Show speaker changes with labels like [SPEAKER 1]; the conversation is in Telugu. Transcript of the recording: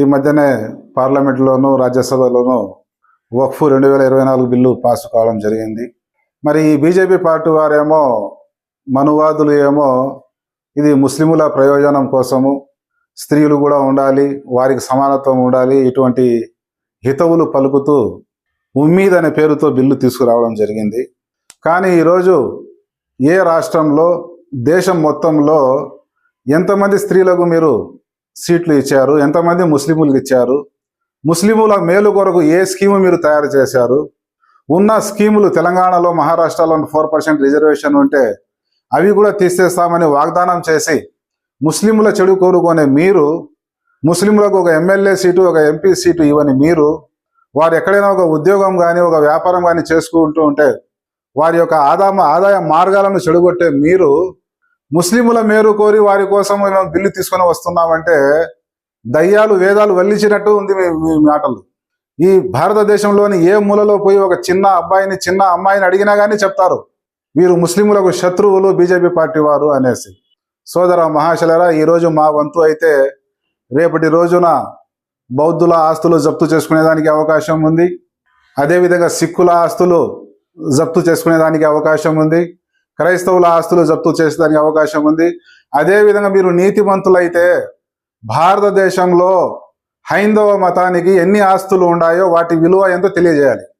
[SPEAKER 1] ఈ మధ్యనే పార్లమెంట్లోనూ రాజ్యసభలోనూ వక్ఫ్ రెండు వేల ఇరవై నాలుగు బిల్లు పాస్ కావడం జరిగింది. మరి ఈ బీజేపీ పార్టీ వారేమో మనువాదులు ఏమో ఇది ముస్లిముల ప్రయోజనం కోసము స్త్రీలు కూడా ఉండాలి వారికి సమానత్వం ఉండాలి ఇటువంటి హితవులు పలుకుతూ ఉమ్మీద్ అనే పేరుతో బిల్లు తీసుకురావడం జరిగింది. కానీ ఈరోజు ఏ రాష్ట్రంలో దేశం మొత్తంలో ఎంతమంది స్త్రీలకు మీరు సీట్లు ఇచ్చారు ఎంతమంది ముస్లింలకు ఇచ్చారు ముస్లిముల మేలు కొరకు ఏ స్కీము మీరు తయారు చేశారు? ఉన్న స్కీములు తెలంగాణలో మహారాష్ట్రలో ఫోర్ పర్సెంట్ రిజర్వేషన్ ఉంటే అవి కూడా తీసేస్తామని వాగ్దానం చేసి ముస్లింల చెడు కోరుకునే మీరు ముస్లింలకు ఒక ఎమ్మెల్యే సీటు ఒక ఎంపీ సీటు ఇవ్వని మీరు వారు ఎక్కడైనా ఒక ఉద్యోగం కానీ ఒక వ్యాపారం కానీ చేసుకుంటూ ఉంటే వారి యొక్క ఆదాయ ఆదాయ మార్గాలను చెడుగొట్టే మీరు ముస్లిముల మేరు కోరి వారి కోసం మేము బిల్లు తీసుకొని వస్తున్నామంటే దయ్యాలు వేదాలు వల్లించినట్టు ఉంది మీ మీ మాటలు. ఈ భారతదేశంలోని ఏ మూలలో పోయి ఒక చిన్న అబ్బాయిని చిన్న అమ్మాయిని అడిగినా కానీ చెప్తారు. వీరు ముస్లిములకు శత్రువులు బీజేపీ పార్టీ వారు అనేసి. సోదర మహాశలరా ఈరోజు మా వంతు అయితే రేపటి రోజున బౌద్ధుల ఆస్తులు జప్తు చేసుకునేదానికి అవకాశం ఉంది. అదేవిధంగా సిక్కుల ఆస్తులు జప్తు చేసుకునేదానికి అవకాశం ఉంది. క్రైస్తవుల ఆస్తులు జప్తు చేసేదానికి అవకాశం ఉంది. అదేవిధంగా మీరు నీతిమంతులైతే భారతదేశంలో హైందవ మతానికి ఎన్ని ఆస్తులు ఉన్నాయో వాటి విలువ ఎంతో తెలియజేయాలి.